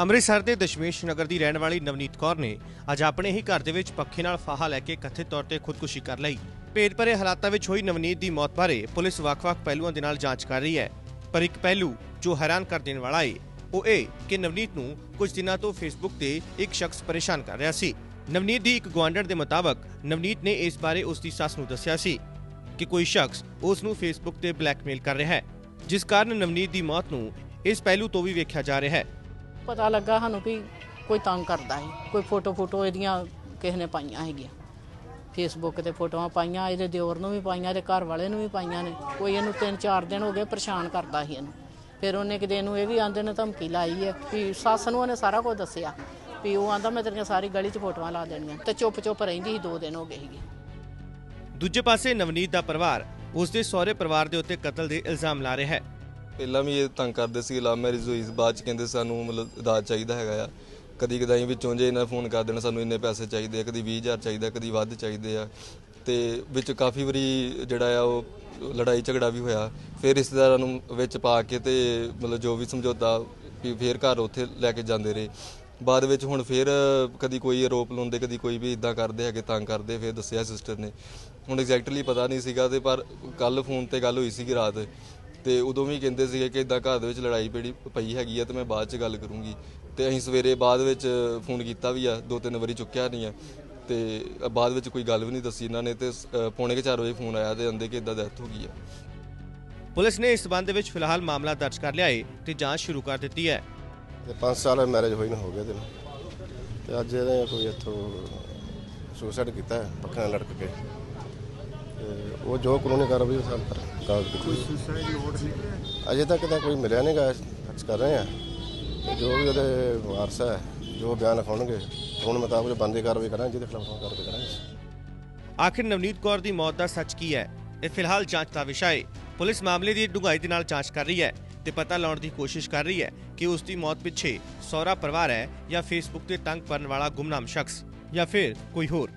ਅੰਮ੍ਰਿਤਸਰ ਦੇ ਦਸ਼ਮੇਸ਼ ਨਗਰ ਦੀ ਰਹਿਣ ਵਾਲੀ ਨਵਨੀਤ ਕੌਰ ਨੇ ਅੱਜ ਆਪਣੇ ਹੀ ਘਰ ਦੇ ਵਿੱਚ ਪੱਖੇ ਨਾਲ ਫਾਹਾ ਲੈ ਕੇ ਕਥਿਤ ਤੌਰ ਤੇ ਖੁਦਕੁਸ਼ੀ ਕਰ ਲਈ। ਭੇਦ ਭਰੇ ਹਾਲਾਤਾਂ ਵਿੱਚ ਹੋਈ ਨਵਨੀਤ ਦੀ ਮੌਤ ਬਾਰੇ ਪੁਲਿਸ ਵੱਖ-ਵੱਖ ਪਹਿਲੂਆਂ ਦੇ ਨਾਲ ਜਾਂਚ ਕਰ ਰਹੀ ਹੈ। ਪਰ ਇੱਕ ਪਹਿਲੂ ਜੋ ਹੈਰਾਨ ਕਰ ਦੇਣ ਵਾਲਾ ਹੈ ਉਹ ਇਹ ਕਿ ਨਵਨੀਤ ਨੂੰ ਕੁਝ ਦਿਨਾਂ ਤੋਂ ਫੇਸਬੁੱਕ ਤੇ ਇੱਕ ਸ਼ਖਸ ਪਰੇਸ਼ਾਨ ਕਰ ਰਿਹਾ ਸੀ। ਨਵਨੀਤ ਦੀ ਇੱਕ ਗੁਆਂਢਣ ਦੇ ਮੁਤਾਬਕ ਨਵਨੀਤ ਨੇ ਇਸ ਬਾਰੇ ਉਸ ਦੀ ਸੱਸ ਨੂੰ ਦੱਸਿਆ ਸੀ ਕਿ ਕੋਈ ਸ਼ਖਸ ਉਸ ਨੂੰ ਫੇਸਬੁੱਕ ਤੇ ਬਲੈਕਮੇਲ ਕਰ ਰਿਹਾ ਹੈ, ਜਿਸ ਕਾਰਨ ਨਵਨੀਤ ਦੀ ਮੌਤ ਨੂੰ ਇਸ ਪਹਿਲੂ ਤੋਂ ਵੀ ਵੇਖਿਆ ਜਾ ਰਿਹਾ ਹੈ। ਪਤਾ ਲੱਗਾ ਸਾਨੂੰ ਵੀ ਕੋਈ ਤੰਗ ਕਰਦਾ ਹੈ ਕੋਈ ਫੋਟੋ ਫੋਟੋ ਇਹਦੀਆਂ ਕਿਸੇ ਨੇ ਪਾਈਆਂ ਹੈਗੀਆਂ। ਫੇਸਬੁੱਕ ਤੇ ਫੋਟੋਆਂ ਪਾਈਆਂ, ਇਹਦੇ ਦਿਓਰ ਨੂੰ ਵੀ ਪਾਈਆਂ, ਇਹਦੇ ਘਰ ਵਾਲੇ ਨੂੰ ਵੀ ਪਾਈਆਂ ਨੇ। ਕੋਈ ਇਹਨੂੰ 3-4 ਦਿਨ ਹੋ ਗਏ ਪਰੇਸ਼ਾਨ ਕਰਦਾ ਸੀ ਇਹਨੂੰ। ਫਿਰ ਉਹਨੇ ਕਿਤੇ ਇਹਨੂੰ ਇਹ ਵੀ ਆਂਦੇ ਨੇ ਧਮਕੀ ਲਾਈ ਹੈ ਵੀ ਸੱਸ ਨੂੰ ਉਹਨੇ ਸਾਰਾ ਕੁਝ ਦੱਸਿਆ ਵੀ ਉਹ ਆਂਦਾ, ਮੈਂ ਤੇਰੀਆਂ ਸਾਰੀ ਗਲੀ 'ਚ ਫੋਟੋਆਂ ਲਾ ਦੇਣੀਆਂ। ਤੇ ਚੁੱਪ ਚੁੱਪ ਰਹਿੰਦੀ ਸੀ 2 ਦਿਨ ਹੋ ਗਏ ਸੀਗੇ। ਦੂਜੇ ਪਾਸੇ ਨਵਨੀਤ ਦਾ ਪਰਿਵਾਰ ਉਸ ਦੇ ਸਹੁਰੇ ਪਰਿਵਾਰ ਦੇ ਉੱਤੇ ਕਤਲ ਦੇ ਇਲਜ਼ਾਮ ਲਾ ਰਿਹਾ ਹੈ। ਪਹਿਲਾਂ ਵੀ ਇਹ ਤੰਗ ਕਰਦੇ ਸੀ ਲਵ ਮੈਰਿਜ ਹੋਈ ਸੀ ਬਾਅਦ ਚ ਕਹਿੰਦੇ ਸਾਨੂੰ ਮਤਲਬ ਦਾਜ ਚਾਹੀਦਾ ਹੈਗਾ ਆ। ਕਦੀ ਕਦਾਈ ਵਿੱਚੋਂ ਜੇ ਇਹਨਾਂ ਫੋਨ ਕਰ ਦੇਣਾ, ਸਾਨੂੰ ਇੰਨੇ ਪੈਸੇ ਚਾਹੀਦੇ ਆ, ਕਦੀ 20000 ਚਾਹੀਦਾ, ਕਦੀ ਵੱਧ ਚਾਹੀਦੇ ਆ। ਤੇ ਵਿੱਚ ਕਾਫੀ ਵਾਰੀ ਜਿਹੜਾ ਆ ਉਹ ਲੜਾਈ ਝਗੜਾ ਵੀ ਹੋਇਆ। ਫਿਰ ਰਿਸ਼ਤੇਦਾਰਾਂ ਨੂੰ ਵਿੱਚ ਪਾ ਕੇ ਤੇ ਮਤਲਬ ਜੋ ਵੀ ਸਮਝੌਤਾ ਵੀ ਫਿਰ ਘਰ ਉੱਥੇ ਲੈ ਕੇ ਜਾਂਦੇ ਰਹੇ। ਬਾਅਦ ਵਿੱਚ ਹੁਣ ਫਿਰ ਕਦੀ ਕੋਈ ਆਰੋਪ ਲਾਉਂਦੇ, ਕਦੀ ਕੋਈ ਵੀ ਇਦਾਂ ਕਰਦੇ ਹੈਗੇ, ਤੰਗ ਕਰਦੇ, ਫਿਰ ਦੱਸਿਆ ਸਿਸਟਰ ਨੇ। ਹੁਣ ਐਗਜ਼ੈਕਟਲੀ ਪਤਾ ਨਹੀਂ ਸੀਗਾ ਤੇ ਪਰ ਕੱਲ ਫੋਨ ਤੇ ਗੱਲ ਹੋਈ ਸੀਗੀ ਰਾਤ। ਤੇ ਉਦੋਂ ਵੀ ਕਹਿੰਦੇ ਸੀਗੇ ਕਿ ਇਦਾਂ ਘਰ ਦੇ ਵਿੱਚ ਲੜਾਈ ਪੜੀ ਪਈ ਹੈਗੀ ਆ ਤੇ ਮੈਂ ਬਾਅਦ ਚ ਗੱਲ ਕਰੂੰਗੀ। ਤੇ ਅਸੀਂ ਸਵੇਰੇ ਬਾਅਦ ਵਿੱਚ ਫੋਨ ਕੀਤਾ ਵੀ ਆ ਦੋ ਤਿੰਨ ਵਾਰੀ ਚੁੱਕਿਆ ਨਹੀਂ ਆ। ਤੇ ਬਾਅਦ ਵਿੱਚ ਕੋਈ ਗੱਲ ਵੀ ਨਹੀਂ ਦੱਸੀ ਇਹਨਾਂ ਨੇ ਤੇ ਪੌਣੇ ਕੁ ਚਾਰ ਵਜੇ ਫੋਨ ਆਇਆ ਤੇ ਅੰਦੇ ਕਿ ਇਦਾਂ ਡੈਥ ਹੋ ਗਈ ਆ। ਪੁਲਿਸ ਨੇ ਇਸ ਸਬੰਧ ਵਿੱਚ ਫਿਲਹਾਲ ਮਾਮਲਾ ਦਰਜ ਕਰ ਲਿਆ ਹੈ ਤੇ ਜਾਂਚ ਸ਼ੁਰੂ ਕਰ ਦਿੱਤੀ ਹੈ। ਤੇ 5 ਸਾਲ ਮੈਰਿਜ ਹੋਈ ਨੂੰ ਹੋ ਤੈਨੂੰ। ਤੇ ਅੱਜ ਇਹਨੇ ਕੋਈ ਇੱਥੋਂ ਸੁਸਾਈਡ ਕੀਤਾ ਹੈ, ਪੱਖੇ ਲੜਕ ਕੇ। ਤੇ ਉਹ ਜੋ ਕਾਨੂੰਨੀ ਕਾਰਵਾਈ ਉਹ ਸਭ ਕਰ ਕੋਈ ਸੁਸਾਈਡ ਨੋਟ ਨਿਕਲਿਆ ਅਜੇ ਤੱਕ ਤਾਂ ਕੋਈ ਮਿਲਿਆ ਨਹੀਂਗਾ ਅੱਜ ਕਰ ਰਹੇ ਆ ਤੇ ਜੋ ਵੀ ਉਹਦੇ ਵਾਰਸ ਹੈ ਜੋ ਬਿਆਨ ਲਿਖਾਉਣਗੇ ਕਾਨੂੰਨ ਮੁਤਾਬਕ ਬੰਦੀ ਕਾਰਵਾਈ ਕਰਾਂਗੇ ਜਿਹਦੇ ਖਿਲਾਫ ਕਾਰਵਾਈ ਕਰਾਂਗੇ। ਆਖਿਰ ਨਵਨੀਤ ਕੌਰ ਦੀ ਮੌਤ ਦਾ ਸੱਚ ਕੀ ਹੈ? ਇਹ ਫਿਲਹਾਲ ਜਾਂਚ ਦਾ ਵਿਸ਼ਾ ਹੈ ਪੁਲਿਸ ਮਾਮਲੇ ਦੀ ਡੂੰਘਾਈ ਦੇ ਨਾਲ ਜਾਂਚ ਕਰ ਰਹੀ ਹੈ ਤੇ ਪਤਾ ਲਾਉਣ ਦੀ ਕੋਸ਼ਿਸ਼ ਕਰ ਰਹੀ ਹੈ ਕਿ ਉਸ ਦੀ ਮੌਤ ਪਿੱਛੇ ਸਹੁਰਾ ਪਰਿਵਾਰ ਹੈ ਜਾਂ ਫੇਸਬੁੱਕ ਤੇ ਤੰਗ ਕਰਨ ਵਾਲਾ ਗੁੰਮਨਾਮ ਸ਼ਖਸ ਜਾਂ ਫਿਰ ਕੋਈ ਹੋਰ।